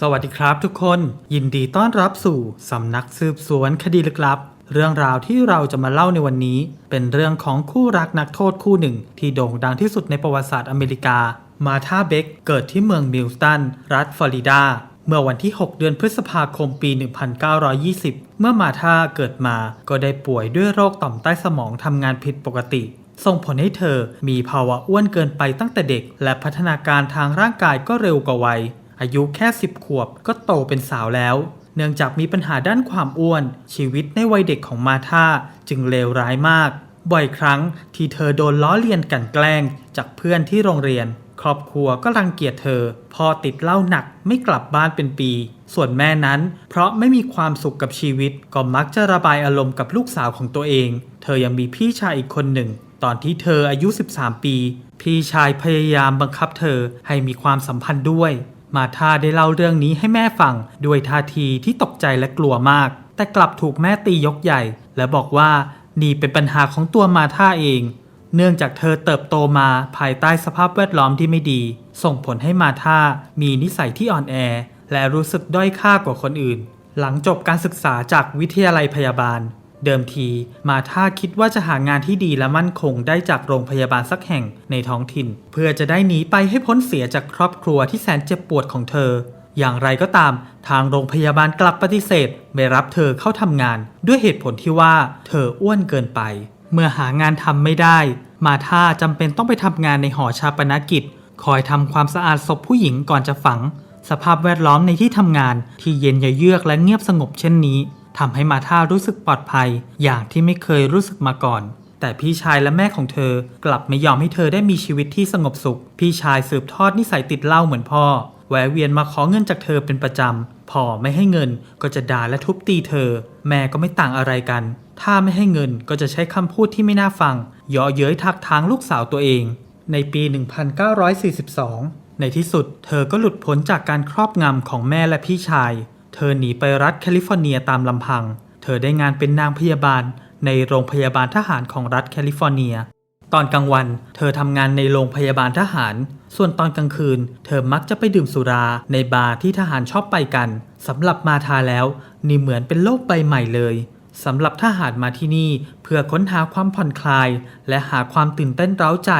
สวัสดีครับทุกคนยินดีต้อนรับสู่สำนักสืบสวนคดีลึกลับ เรื่องราวที่เราจะมาเล่าในวันนี้ เป็นเรื่องของคู่รักนักโทษคู่หนึ่ง ที่โด่งดังที่สุดในประวัติศาสตร์อเมริกา มาธาเบคเกิดที่เมืองมิลสตัน รัฐฟลอริดา เมื่อวันที่ 6 เดือนพฤษภาคมปี 1920 เมื่อมาธาเกิดมาก็ได้ป่วยด้วยโรคต่อมใต้สมองทำงานผิดปกติส่งผลให้เธอมีภาวะอ้วนเกินไปตั้งแต่เด็ก และพัฒนาการทางร่างกายก็เร็วกว่าวัย อายุแค่ 10 ขวบก็โตเป็นสาวแล้ว เนื่องจากมีปัญหาด้านความอ้วน ชีวิตในวัยเด็กของมาธาจึงเลวร้ายมาก บ่อยครั้งที่เธอโดนล้อเลียนกันแกล้ง จากเพื่อนที่โรงเรียน ครอบครัวก็รังเกียจเธอ พอติดเหล้าหนักไม่กลับบ้านเป็นปี ส่วนแม่นั้น เพราะไม่มีความสุขกับชีวิต ก็มักจะระบายอารมณ์กับลูกสาวของตัวเอง เธอยังมีพี่ชายอีกคนหนึ่ง ตอนที่เธออายุ 13 ปี พี่ชายพยายามบังคับเธอให้มีความสัมพันธ์ด้วย มาธาได้เล่าเรื่องนี้ให้แม่ฟังด้วยท่าทีที่ตกใจและกลัวมาก แต่กลับถูกแม่ตียกใหญ่ และบอกว่านี่เป็นปัญหาของตัวมาธาเอง เนื่องจากเธอเติบโตมาภายใต้สภาพแวดล้อมที่ไม่ดี ส่งผลให้มาธามีนิสัยที่อ่อนแอ และรู้สึกด้อยค่ากว่าคนอื่น หลังจบการศึกษาจากวิทยาลัยพยาบาล เดิมทีมาธาคิดว่าจะหางานที่ดีและมั่นคงได้จากโรงพยาบาลสักแห่งในท้องถิ่น เพื่อจะได้หนีไปให้พ้นเสียจากครอบครัวที่แสนเจ็บปวดของเธอ อย่างไรก็ตาม ทางโรงพยาบาลกลับปฏิเสธ ไม่รับเธอเข้าทำงาน ด้วยเหตุผลที่ว่าเธออ้วนเกินไป เมื่อหางานทำไม่ได้ มาธาจำเป็นต้องไปทำงานในหอชาปนกิจ คอยทำความสะอาดศพผู้หญิงก่อนจะฝัง สภาพแวดล้อมในที่ทำงานที่เย็นเยือกและเงียบสงบเช่นนี้ ทำให้มาธารู้สึกปลอดภัย อย่างที่ไม่เคยรู้สึกมาก่อน แต่พี่ชายและแม่ของเธอกลับไม่ยอมให้เธอได้มีชีวิตที่สงบสุข พี่ชายสืบทอดนิสัยติดเหล้าเหมือนพ่อ แวะเวียนมาขอเงินจากเธอเป็นประจำพ่อไม่ให้เงินก็จะด่าและทุบตีเธอ แม่ก็ไม่ต่างอะไรกัน ถ้าไม่ให้เงินก็จะใช้คำพูดที่ไม่น่าฟังเยาะเย้ยทักทางลูกสาวตัวเอง ในปี 1942 ในที่สุดเธอก็หลุดพ้นจากการครอบงำของแม่และพี่ชาย เธอหนีไปรัฐแคลิฟอร์เนียตามลำพัง เธอได้งานเป็นนางพยาบาลในโรงพยาบาลทหารของรัฐแคลิฟอร์เนีย ตอนกลางวันเธอทำงานในโรงพยาบาลทหาร ส่วนตอนกลางคืน เธอมักจะไปดื่มสุราในบาร์ที่ทหารชอบไปกันสำหรับมาทาแล้ว นี่เหมือนเป็นโลกใบใหม่เลยสำหรับทหารมาที่นี่เพื่อค้นหาความผ่อนคลาย และหาความตื่นเต้นเร้าใจ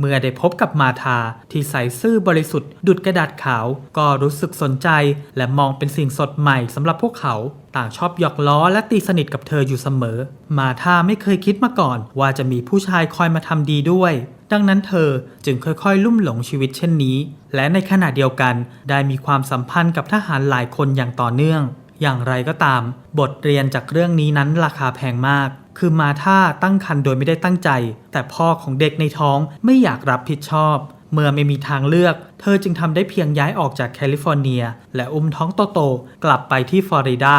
เมื่อได้พบกับมาธาที่ใส่ซื่อบริสุทธิ์ดุดกระดาษขาว ก็รู้สึกสนใจ และมองเป็นสิ่งสดใหม่สำหรับพวกเขาต่างชอบหยอกล้อและตีสนิทกับเธออยู่เสมอ มาธาไม่เคยคิดมาก่อน ว่าจะมีผู้ชายคอยมาทำดีด้วย ดังนั้นเธอจึงค่อยๆ ลุ่มหลงชีวิตเช่นนี้ และในขณะเดียวกันได้มีความสัมพันธ์กับทหารหลายคนอย่างต่อเนื่อง อย่างไรก็ตาม บทเรียนจากเรื่องนี้นั้นราคาแพงมากคือมาท่าตั้งครรภ์โดยไม่ได้ตั้งใจ แต่พ่อของเด็กในท้องไม่อยากรับผิดชอบ เมื่อไม่มีทางเลือก เธอจึงทำได้เพียงย้ายออกจากแคลิฟอร์เนีย และอุ้มท้องโตๆกลับไปที่ฟลอริดา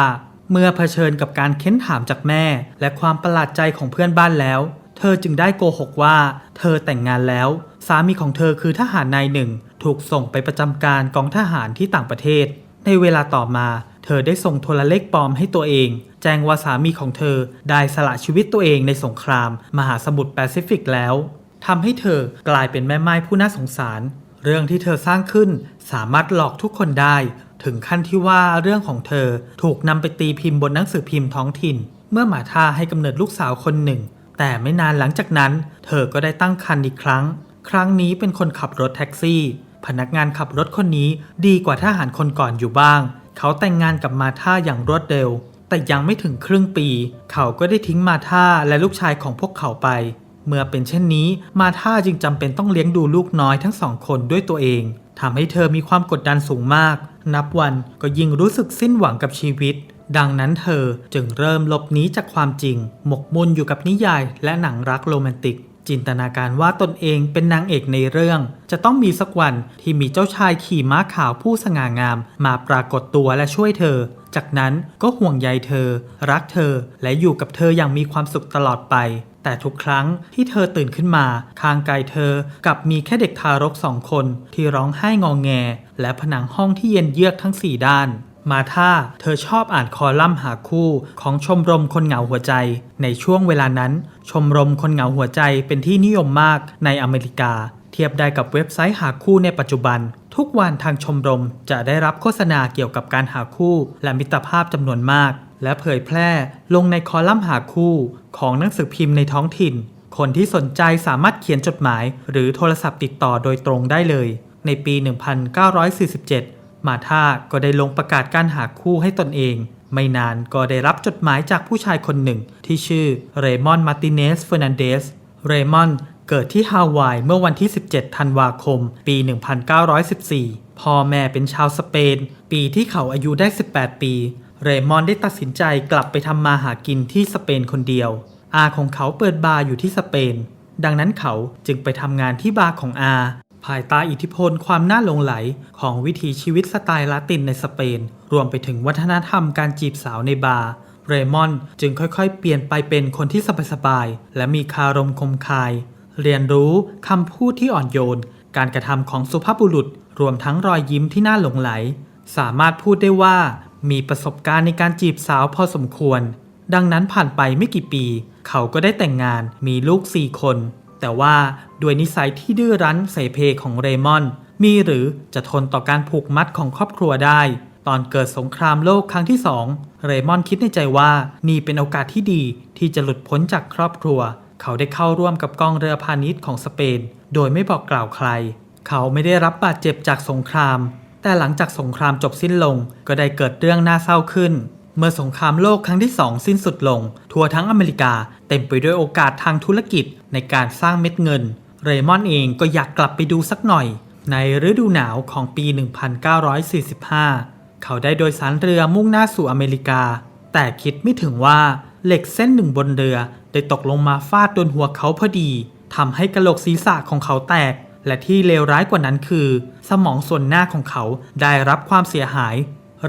เมื่อเผชิญกับการเค้นถามจากแม่ และความประหลาดใจของเพื่อนบ้านแล้ว เธอจึงได้โกหกว่า เธอแต่งงานแล้ว สามีของเธอคือทหารนายหนึ่ง ถูกส่งไปประจำการกองทหารที่ต่างประเทศ ในเวลาต่อมา เธอได้ส่งโทรเลขปลอมให้ตัวเอง แจ้งว่าสามีของเธอได้สละชีวิตตัวเองในสงคราม มหาสมุทรแปซิฟิกแล้วทำให้เธอกลายเป็นแม่ไม้ผู้น่าสงสาร เรื่องที่เธอสร้างขึ้นสามารถหลอกทุกคนได้ ถึงขั้นที่ว่าเรื่องของเธอถูกนำไปตีพิมพ์บนหนังสือพิมพ์ท้องถิ่น เมื่อหมาท่าให้กำเนิดลูกสาวคนหนึ่ง แต่ไม่นานหลังจากนั้น เธอก็ได้ตั้งครรภ์อีกครั้ง ครั้งนี้เป็นคนขับรถแท็กซี่ พนักงานขับรถคนนี้ดีกว่าทหารคนก่อนอยู่บ้าง เขาแต่งงานกับมาธาอย่างรวดเร็ว แต่ยังไม่ถึงครึ่งปี เขาก็ได้ทิ้งมาธาและลูกชายของพวกเขาไป เมื่อเป็นเช่นนี้ มาธาจึงจำเป็นต้องเลี้ยงดูลูกน้อยทั้งสองคนด้วยตัวเองทำให้เธอมีความกดดันสูงมาก นับวันก็ยิ่งรู้สึกสิ้นหวังกับชีวิต ดังนั้นเธอจึงเริ่มหลบหนีจากความจริง หมกมุ่นอยู่กับนิยายและหนังรักโรแมนติก จินตนาการว่าตนเองเป็นนางเอกในเรื่อง จะต้องมีสักวันที่มีเจ้าชายขี่ม้าขาวผู้สง่างาม มาปรากฏตัวและช่วยเธอ จากนั้นก็ห่วงใยเธอ รักเธอและอยู่กับเธออย่างมีความสุขตลอดไป แต่ทุกครั้งที่เธอตื่นขึ้นมาข้างกายเธอกลับมีแค่เด็กทารกสองคนที่ร้องไห้งองแง และผนังห้องที่เย็นเยือกทั้งสี่ด้าน มาท่าเธอชอบอ่านคอลัมน์หาคู่ของชมรมคนเหงาหัวใจ ในช่วงเวลานั้น ชมรมคนเหงาหัวใจเป็นที่นิยมมากในอเมริกา เทียบได้กับเว็บไซต์หาคู่ในปัจจุบัน ทุกวันทางชมรมจะได้รับโฆษณาเกี่ยวกับการหาคู่ และมิตรภาพจำนวนมาก และเผยแพร่ลงในคอลัมน์หาคู่ของหนังสือพิมพ์ในท้องถิ่น คนที่สนใจสามารถเขียนจดหมาย หรือโทรศัพท์ติดต่อโดยตรงได้เลย ในปี 1947 มาธาก็ได้ลงประกาศการหาคู่ให้ตนเอง ไม่นานก็ได้รับจดหมายจากผู้ชายคนหนึ่ง ที่ชื่อเรมอนมาติเนสเฟอร์นันเดสเรมอนเกิดที่ฮาวายเมื่อวันที่ 17 ธันวาคม ปี 1914 พ่อแม่เป็นชาวสเปน ปีที่เขาอายุได้ 18 ปี เรมอนได้ตัดสินใจกลับไปทำมาหากินที่สเปนคนเดียว อาของเขาเปิดบาร์อยู่ที่สเปน ดังนั้นเขาจึงไปทำงานที่บาร์ของอา ภายใต้อิทธิพลความน่าหลงไหลของวิถีชีวิตสไตล์ลาตินในสเปน รวมไปถึงวัฒนธรรมการจีบสาวในบาร์เรมอนจึงค่อยๆ เปลี่ยนไปเป็นคนที่สบายๆและมีคารมคมคาย เรียนรู้คำพูดที่อ่อนโยน การกระทำของสุภาพบุรุษ รวมทั้งรอยยิ้มที่น่าหลงไหล สามารถพูดได้ว่า มีประสบการณ์ในการจีบสาวพอสมควร ดังนั้นผ่านไปไม่กี่ปี เขาก็ได้แต่งงานมีลูกสี่คน แต่ว่าด้วยนิสัยที่ดื้อรั้นเสเพของเรมอน มีหรือจะทนต่อการผูกมัดของครอบครัวได้ ตอนเกิดสงครามโลกครั้งที่สองเรมอนคิดในใจว่านี่เป็นโอกาสที่ดีที่จะหลุดพ้นจากครอบครัว เขาได้เข้าร่วมกับกองเรือพาณิชย์ของสเปน โดยไม่บอกกล่าวใคร เขาไม่ได้รับบาดเจ็บจากสงคราม แต่หลังจากสงครามจบสิ้นลงก็ได้เกิดเรื่องน่าเศร้าขึ้นเมื่อสงครามโลกครั้งที่สองสิ้นสุดลง ทั่วทั้งอเมริกาเต็มไปด้วยโอกาสทางธุรกิจ ในการสร้างเม็ดเงิน เรมอนเองก็อยากกลับไปดูสักหน่อย ในฤดูหนาวของปี 1945 เขาได้โดยสารเรือมุ่งหน้าสู่อเมริกา แต่คิดไม่ถึงว่าเหล็กเส้นหนึ่งบนเรือ ได้ตกลงมาฟาดโดนหัวเขาพอดีทำให้กระโหลกศีรษะของเขาแตก และที่เลวร้ายกว่านั้นคือ สมองส่วนหน้าของเขาได้รับความเสียหาย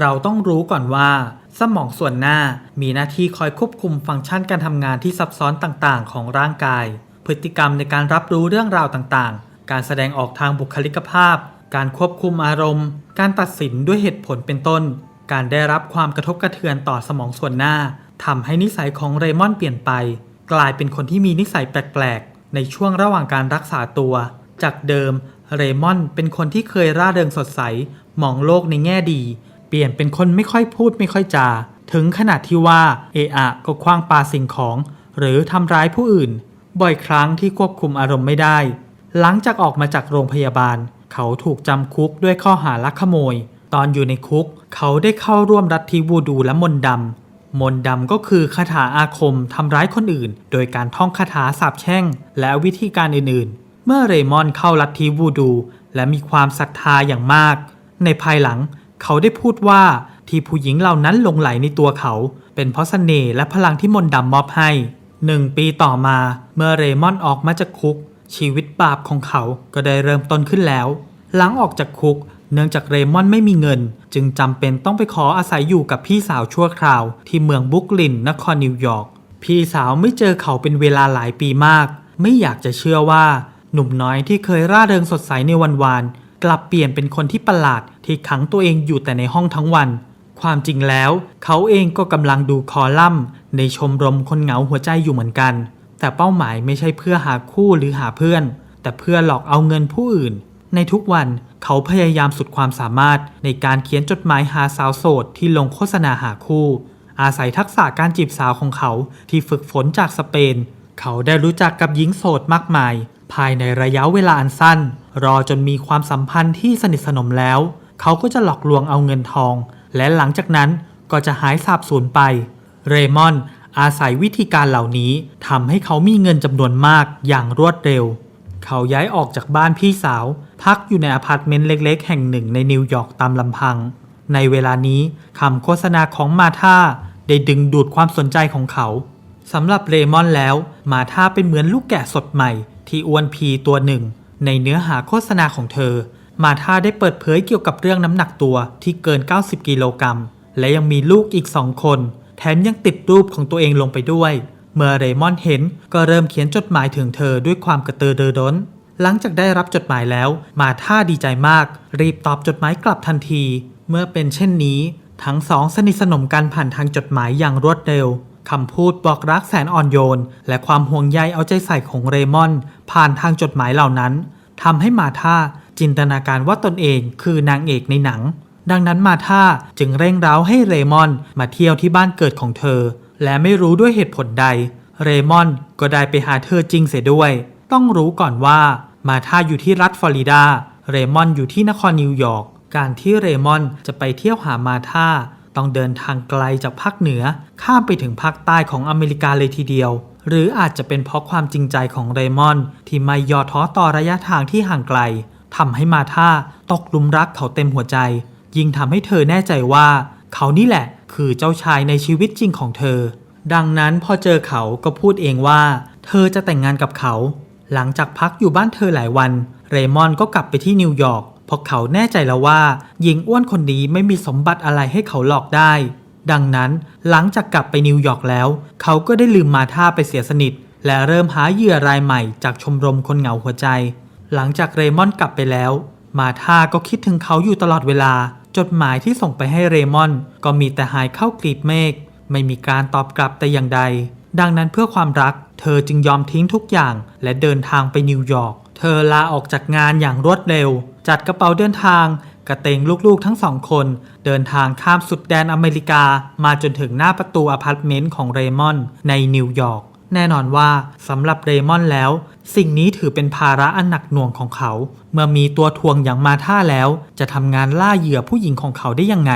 เราต้องรู้ก่อนว่า สมองส่วนหน้ามีหน้าที่คอยควบคุมฟังก์ชันการทำงานที่ซับซ้อนต่างๆ ของร่างกาย พฤติกรรมในการรับรู้เรื่องราวต่างๆ การแสดงออกทางบุคลิกภาพ การควบคุมอารมณ์ การตัดสินด้วยเหตุผลเป็นต้น การได้รับความกระทบกระเทือนต่อสมองส่วนหน้าทำให้นิสัยของเรมอนเปลี่ยนไป กลายเป็นคนที่มีนิสัยแปลกๆ ในช่วงระหว่างการรักษาตัว จากเดิมเรมอนเป็นคนที่เคยร่าเริงสดใส มองโลกในแง่ดี เปลี่ยนเป็นคนไม่ค่อยพูดไม่ค่อยจา ถึงขนาดที่ว่าเอะอะก็คว้างปาสิ่งของ หรือทำร้ายผู้อื่น บ่อยครั้งที่ควบคุมอารมณ์ไม่ได้ หลังจากออกมาจากโรงพยาบาล เขาถูกจำคุกด้วยข้อหาลักขโมย ตอนอยู่ในคุก เขาได้เข้าร่วมรัฐทีวูดูและมนดำมนดำก็คือคาถาอาคมทำร้ายคนอื่น โดยการท่องคาถาสาปแช่ง และวิธีการอื่นๆ เมื่อเรมอนเข้าลัทธิวูดู และมีความศรัทธาอย่างมาก ในภายหลัง เขาได้พูดว่าที่ผู้หญิงเหล่านั้นหลงไหลในตัวเขา เป็นเพราะเสน่ห์และพลังที่มนดำมอบให้ หนึ่งปีต่อมาเมื่อเรมอนออกมาจากคุก ชีวิตบาปของเขาก็ได้เริ่มต้นขึ้นแล้ว หลังออกจากคุก เนื่องจากเรมอนไม่มีเงิน จึงจำเป็นต้องไปขออาศัยอยู่กับพี่สาวชั่วคราว ที่เมืองบุกลินนครนิวยอร์กพี่สาวไม่เจอเขาเป็นเวลาหลายปีมาก ไม่อยากจะเชื่อว่า หนุ่มน้อยที่เคยร่าเริงสดใสในวันวานกลับเปลี่ยนเป็นคนที่ประหลาดที่ขังตัวเองอยู่แต่ในห้องทั้งวัน ความจริงแล้ว เขาเองก็กำลังดูคอลัมน์ ในชมรมคนเหงาหัวใจอยู่เหมือนกัน แต่เป้าหมายไม่ใช่เพื่อหาคู่หรือหาเพื่อน แต่เพื่อหลอกเอาเงินผู้อื่น ในทุกวันเขาพยายามสุดความสามารถในการเขียนจดหมายหาสาวโสดที่ลงโฆษณาหาคู่ อาศัยทักษะการจีบสาวของเขาที่ฝึกฝนจากสเปน เขาได้รู้จักกับหญิงโสดมากมาย ภายในระยะเวลาอันสั้น รอจนมีความสัมพันธ์ที่สนิทสนมแล้ว เขาก็จะหลอกลวงเอาเงินทอง และหลังจากนั้นก็จะหายสาบสูญไป เรมอนอาศัยวิธีการเหล่านี้ทำให้เขามีเงินจำนวนมากอย่างรวดเร็ว เขาย้ายออกจากบ้านพี่สาว พักอยู่ในอพาร์ตเมนต์เล็กๆ แห่งหนึ่งในนิวยอร์กตามลำพัง ในเวลานี้คำโฆษณาของมาธาได้ดึงดูดความสนใจของเขาสำหรับเรมอนแล้ว มาธาเป็นเหมือนลูกแกะสดใหม่ ที่อ้วนพีตัวหนึ่ง ในเนื้อหาโฆษณาของเธอ มาธาได้เปิดเผยเกี่ยวกับเรื่องน้ำหนักตัวที่เกิน 90 กิโลกรัม และยังมีลูกอีกสองคน แถมยังติดรูปของตัวเองลงไปด้วย เมื่อเรมอนเห็นก็เริ่มเขียนจดหมายถึงเธอด้วยความกระตือรือร้น หลังจากได้รับจดหมายแล้ว มาท่าดีใจมาก รีบตอบจดหมายกลับทันที เมื่อเป็นเช่นนี้ ทั้งสองสนิทสนมกันผ่านทางจดหมายอย่างรวดเร็วคำพูดบอกรักแสนอ่อนโยน และความห่วงใยเอาใจใส่ของเรมอน ผ่านทางจดหมายเหล่านั้นทำให้มาธา จินตนาการว่าตนเองคือนางเอกในหนัง ดังนั้นมาธาจึงเร่งร้าให้เรมอนมาเที่ยวที่บ้านเกิดของเธอ และไม่รู้ด้วยเหตุผลใด เรมอนก็ได้ไปหาเธอจริงเสียด้วย ต้องรู้ก่อนว่ามาธาอยู่ที่รัฐฟลอริดา เรมอนอยู่ที่นครนิวยอร์ก การที่เรมอนจะไปเที่ยวหามาธาต้องเดินทางไกลจากภาคเหนือ ข้ามไปถึงภาคใต้ของอเมริกาเลยทีเดียว หรืออาจจะเป็นเพราะความจริงใจของเรมอน ที่ไม่ย่อท้อต่อระยะทางที่ห่างไกล ทำให้มาธาตกลุมรักเขาเต็มหัวใจ ยิ่งทำให้เธอแน่ใจว่า เขานี่แหละคือเจ้าชายในชีวิตจริงของเธอ ดังนั้นพอเจอเขาก็พูดเองว่า เธอจะแต่งงานกับเขา หลังจากพักอยู่บ้านเธอหลายวัน เรมอนก็กลับไปที่นิวยอร์กเพราะเขาแน่ใจแล้วว่า หญิงอ้วนคนนี้ไม่มีสมบัติอะไรให้เขาหลอกได้ ดังนั้นหลังจากกลับไปนิวยอร์กแล้ว เขาก็ได้ลืมมาท่าไปเสียสนิท และเริ่มหาเหยื่อรายใหม่จากชมรมคนเหงาหัวใจ หลังจากเรมอนกลับไปแล้ว มาธาก็คิดถึงเขาอยู่ตลอดเวลา จดหมายที่ส่งไปให้เรมอน ก็มีแต่หายเข้ากลีบเมฆไม่มีการตอบกลับแต่อย่างใด ดังนั้นเพื่อความรัก เธอจึงยอมทิ้งทุกอย่างและเดินทางไปนิวยอร์ก เธอลาออกจากงานอย่างรวดเร็ว จัดกระเป๋าเดินทาง กระเตงลูกๆทั้งสองคน เดินทางข้ามสุดแดนอเมริกา มาจนถึงหน้าประตูอพาร์ตเมนต์ของเรมอนในนิวยอร์ก แน่นอนว่าสำหรับเรมอนแล้ว สิ่งนี้ถือเป็นภาระอันหนักหน่วงของเขา เมื่อมีตัวทวงอย่างมาท่าแล้ว จะทำงานล่าเหยื่อผู้หญิงของเขาได้ยังไง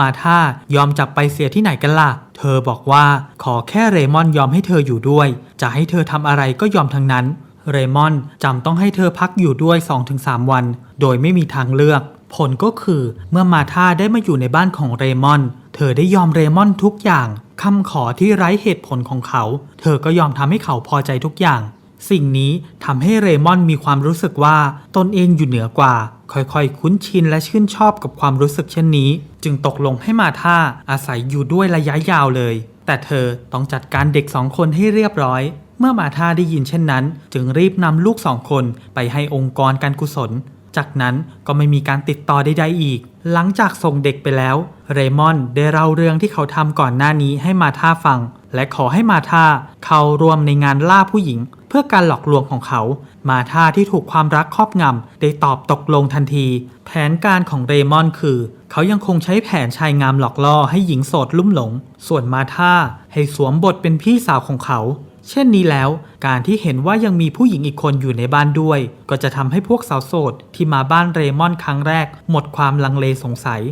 มาท่ายอมจับไปเสียที่ไหนกันล่ะ เธอบอกว่าขอแค่เรมอนยอมให้เธออยู่ด้วย จะให้เธอทำอะไรก็ยอมทั้งนั้น เรมอนจำต้องให้เธอพักอยู่ด้วย 2-3 วัน โดยไม่มีทางเลือก ผลก็คือเมื่อมาธาได้มาอยู่ในบ้านของเรมอน เธอได้ยอมเรมอนทุกอย่าง คำขอที่ไร้เหตุผลของเขา เธอก็ยอมทำให้เขาพอใจทุกอย่าง สิ่งนี้ทำให้เรมอนมีความรู้สึกว่าตนเองอยู่เหนือกว่า ค่อยๆ คุ้นชินและชื่นชอบกับความรู้สึกเช่นนี้ จึงตกลงให้มาธาอาศัยอยู่ด้วยระยะยาวเลย แต่เธอต้องจัดการเด็กสองคนให้เรียบร้อยเมื่อมาธาได้ยินเช่นนั้น จึงรีบนำลูกสองคนไปให้องค์กรการกุศล จากนั้นก็ไม่มีการติดต่อใดๆอีก หลังจากส่งเด็กไปแล้ว เรมอนได้เล่าเรื่องที่เขาทำก่อนหน้านี้ให้มาธาฟัง และขอให้มาธาเข้าร่วมในงานล่าผู้หญิง เพื่อการหลอกลวงของเขา มาธาที่ถูกความรักครอบงำได้ตอบตกลงทันที แผนการของเรมอนคือ เขายังคงใช้แผนชายงามหลอกล่อให้หญิงโสดลุ่มหลง ส่วนมาธาให้สวมบทเป็นพี่สาวของเขา เช่นนี้แล้ว การที่เห็นว่ายังมีผู้หญิงอีกคนอยู่ในบ้านด้วย ก็จะทำให้พวกสาวโสดที่มาบ้านเรมอนครั้งแรก หมดความลังเลสงสัย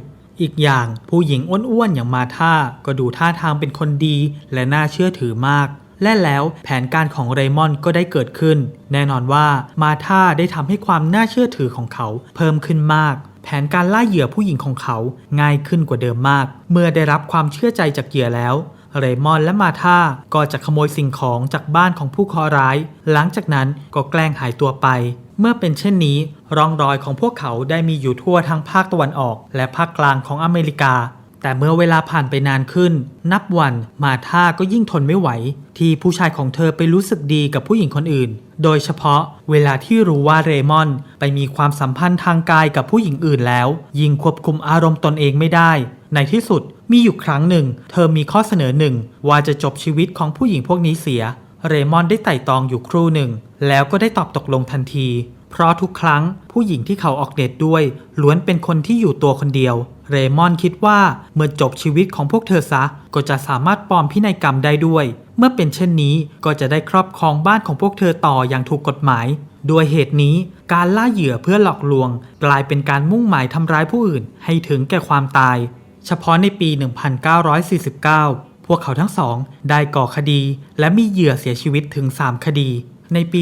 อีกอย่างผู้หญิงอ้วนๆอย่างมาธาก็ดูท่าทางเป็นคนดี และน่าเชื่อถือมาก และแล้วแผนการของเรมอนก็ได้เกิดขึ้น แน่นอนว่ามาธาได้ทำให้ความน่าเชื่อถือของเขา เพิ่มขึ้นมาก แผนการล่าเหยื่อผู้หญิงของเขาง่ายขึ้นกว่าเดิมมาก เมื่อได้รับความเชื่อใจจากเหยื่อแล้ว เรมอนและมาธาก็จะขโมยสิ่งของจากบ้านของผู้เคราะห์ร้าย หลังจากนั้นก็แกล้งหายตัวไป เมื่อเป็นเช่นนี้ร่องรอยของพวกเขาได้มีอยู่ทั่วทั้งภาคตะวันออก และภาคกลางของอเมริกา แต่เมื่อเวลาผ่านไปนานขึ้น นับวันมาธาก็ยิ่งทนไม่ไหว ที่ผู้ชายของเธอไปรู้สึกดีกับผู้หญิงคนอื่น โดยเฉพาะเวลาที่รู้ว่าเรมอนไปมีความสัมพันธ์ทางกายกับผู้หญิงอื่นแล้ว ยิ่งควบคุมอารมณ์ตนเองไม่ได้ ในที่สุดมีอยู่ครั้งหนึ่ง เธอมีข้อเสนอหนึ่งว่าจะจบชีวิตของผู้หญิงพวกนี้เสีย เรมอนได้ไต่ตองอยู่ครู่หนึ่ง แล้วก็ได้ตอบตกลงทันที เพราะทุกครั้งผู้หญิงที่เขาออกเดทด้วย ล้วนเป็นคนที่อยู่ตัวคนเดียว เรมอนคิดว่าเมื่อจบชีวิตของพวกเธอซะ ก็จะสามารถปลอมพินัยกรรมได้ด้วย เมื่อเป็นเช่นนี้ก็จะได้ครอบครองบ้านของพวกเธอต่ออย่างถูกกฎหมายด้วยเหตุนี้การล่าเหยื่อเพื่อหลอกลวง กลายเป็นการมุ่งหมายทำร้ายผู้อื่นให้ถึงแก่ความตาย เฉพาะในปี 1949 พวกเขาทั้งสองได้ก่อคดี และมีเหยื่อเสียชีวิตถึง 3 คดี ในปี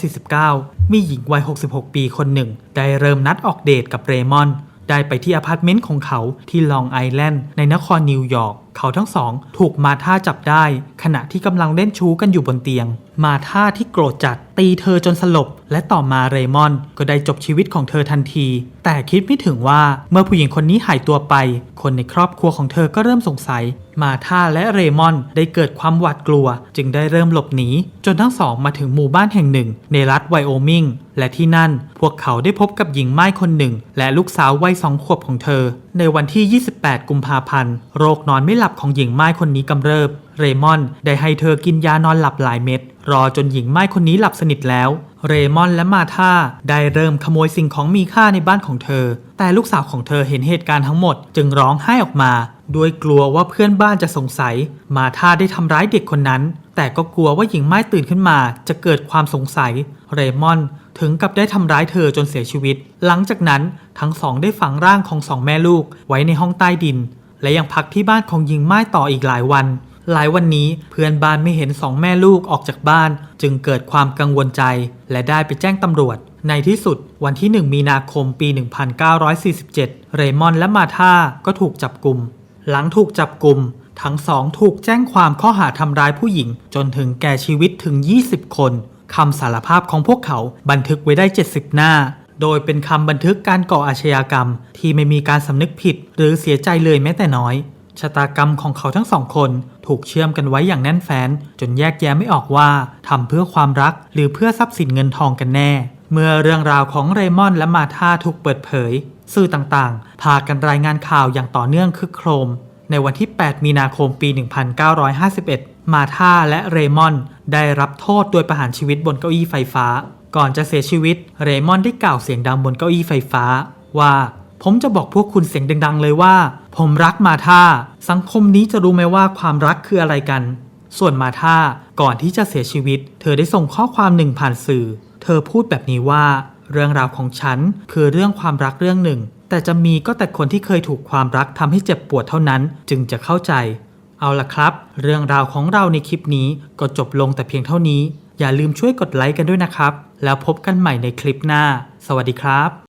1949 มีหญิงวัย 66 ปีคนหนึ่ง ได้เริ่มนัดออกเดทกับเรมอน ได้ไปที่อพาร์ตเมนต์ของเขาที่ลองไอแลนด์ในนครนิวยอร์ก เขาทั้งสองถูกมาธาจับได้ ขณะที่กำลังเล่นชู้กันอยู่บนเตียง มาธาที่โกรธจัด ตีเธอจนสลบ และต่อมาเรมอนก็ได้จบชีวิตของเธอทันที แต่คิดไม่ถึงว่าเมื่อผู้หญิงคนนี้หายตัวไป คนในครอบครัวของเธอก็เริ่มสงสัย มาธาและเรมอนได้เกิดความหวาดกลัว จึงได้เริ่มหลบหนีจนทั้งสองมาถึงหมู่บ้านแห่งหนึ่ง ในรัฐไวโอมิงและที่นั่น พวกเขาได้พบกับหญิงไม้คนหนึ่ง และลูกสาววัยสองขวบของเธอในวันที่ 28 กุมภาพันธ์ โรคนอนไม่หลับของหญิงไม้คนนี้กำเริบ เรมอนได้ให้เธอกินยานอนหลับหลายเม็ด รอจนหญิงไม้คนนี้หลับสนิทแล้ว เรมอนและมาธาได้เริ่มขโมยสิ่งของมีค่าในบ้านของเธอ แต่ลูกสาวของเธอเห็นเหตุการณ์ทั้งหมด จึงร้องไห้ออกมาด้วยกลัวว่าเพื่อนบ้านจะสงสัย มาธาได้ทำร้ายเด็กคนนั้น แต่ก็กลัวว่าหญิงไม้ตื่นขึ้นมา จะเกิดความสงสัย เรมอน ถึงกับได้ทำร้ายเธอจนเสียชีวิต หลังจากนั้นทั้งสองได้ฝังร่างของสองแม่ลูกไว้ในห้องใต้ดิน และยังพักที่บ้านของหญิงไม้ต่ออีกหลายวัน หลายวันนี้เพื่อนบ้านไม่เห็นสองแม่ลูกออกจากบ้าน จึงเกิดความกังวลใจ และได้ไปแจ้งตำรวจ ในที่สุดวันที่ 1 มีนาคมปี 1947 เรมอนและมาธาก็ถูกจับกลุ่ม หลังถูกจับกลุ่มทั้งสองถูกแจ้งความข้อหาทำร้ายผู้หญิงจนถึงแก่ชีวิตถึง 20 คน คำสารภาพของพวกเขาบันทึกไว้ได้ 70 หน้า โดยเป็นคำบันทึกการก่ออาชญากรรม ที่ไม่มีการสำนึกผิด หรือเสียใจเลยแม้แต่น้อย ชะตากรรมของเขาทั้งสองคนถูกเชื่อมกันไว้อย่างแน่นแฟ้น จนแยกแยะไม่ออกว่าทำเพื่อความรักหรือเพื่อทรัพย์สินเงินทองกันแน่ เมื่อเรื่องราวของเรมอนและมาธาถูกเปิดเผย สื่อต่างๆ พากันรายงานข่าวอย่างต่อเนื่องคึกโครม ในวันที่ 8 มีนาคมปี 1951 มาธาและเรมอนได้รับโทษโดยประหารชีวิตบนเก้าอี้ไฟฟ้า ก่อนจะเสียชีวิต เรมอนได้กล่าวเสียงดังบนเก้าอี้ไฟฟ้า ว่าผมจะบอกพวกคุณเสียงดังๆเลยว่า ผมรักมาธาสังคมนี้จะรู้ไหมว่าความรักคืออะไรกัน ส่วนมาธาก่อนที่จะเสียชีวิต เธอได้ส่งข้อความหนึ่งผ่านสื่อ เธอพูดแบบนี้ว่า เรื่องราวของฉันคือเรื่องความรักเรื่องหนึ่ง แต่จะมีก็แต่คนที่เคยถูกความรักทำให้เจ็บปวดเท่านั้นจึงจะเข้าใจ เอาล่ะครับ เรื่องราวของเราในคลิปนี้ก็จบลงแต่เพียงเท่านี้ อย่าลืมช่วยกดไลค์กันด้วยนะครับ แล้วพบกันใหม่ในคลิปหน้า สวัสดีครับ